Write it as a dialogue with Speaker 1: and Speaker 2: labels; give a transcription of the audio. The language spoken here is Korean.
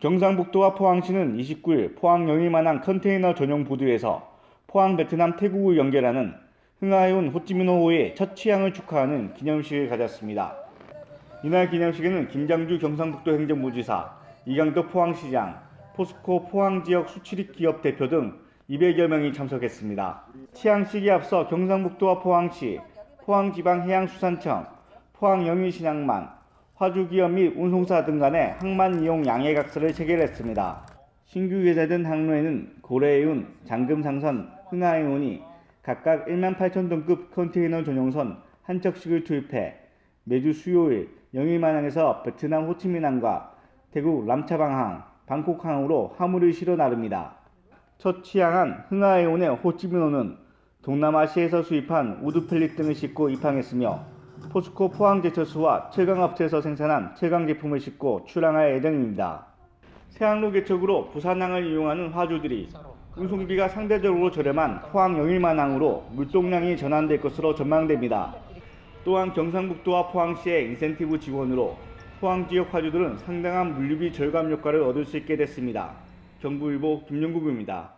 Speaker 1: 경상북도와 포항시는 29일 포항 영위만항 컨테이너 전용 보도에서 포항 베트남 태국을 연결하는 흥하해운 호찌민호호의 첫 취항을 축하하는 기념식을 가졌습니다. 이날 기념식에는 김장주 경상북도 행정부지사, 이강덕 포항시장, 포스코 포항지역 수출입 기업 대표 등 200여 명이 참석했습니다. 취항식에 앞서 경상북도와 포항시, 포항지방해양수산청, 포항영위신항만, 화주기업 및 운송사 등 간의 항만 이용 양해각서를 체결했습니다. 신규 개설된 항로에는 고래해운, 장금상선, 흥하해운이 각각 1만 8천 톤급 컨테이너 전용선 한 척씩을 투입해 매주 수요일 영위만항에서 베트남 호치민항과 태국 람차방항, 방콕항으로 화물을 실어 나릅니다. 첫 취항한 흥하해운의 호찌민호는 동남아시아에서 수입한 우드 펠릿 등을 싣고 입항했으며 포스코 포항제철소와 철강업체에서 생산한 철강 제품을 싣고 출항할 예정입니다. 새항로 개척으로 부산항을 이용하는 화주들이 운송비가 상대적으로 저렴한 포항 영일만항으로 물동량이 전환될 것으로 전망됩니다. 또한 경상북도와 포항시의 인센티브 지원으로 포항 지역 화주들은 상당한 물류비 절감 효과를 얻을 수 있게 됐습니다. 경부일보 김영국입니다.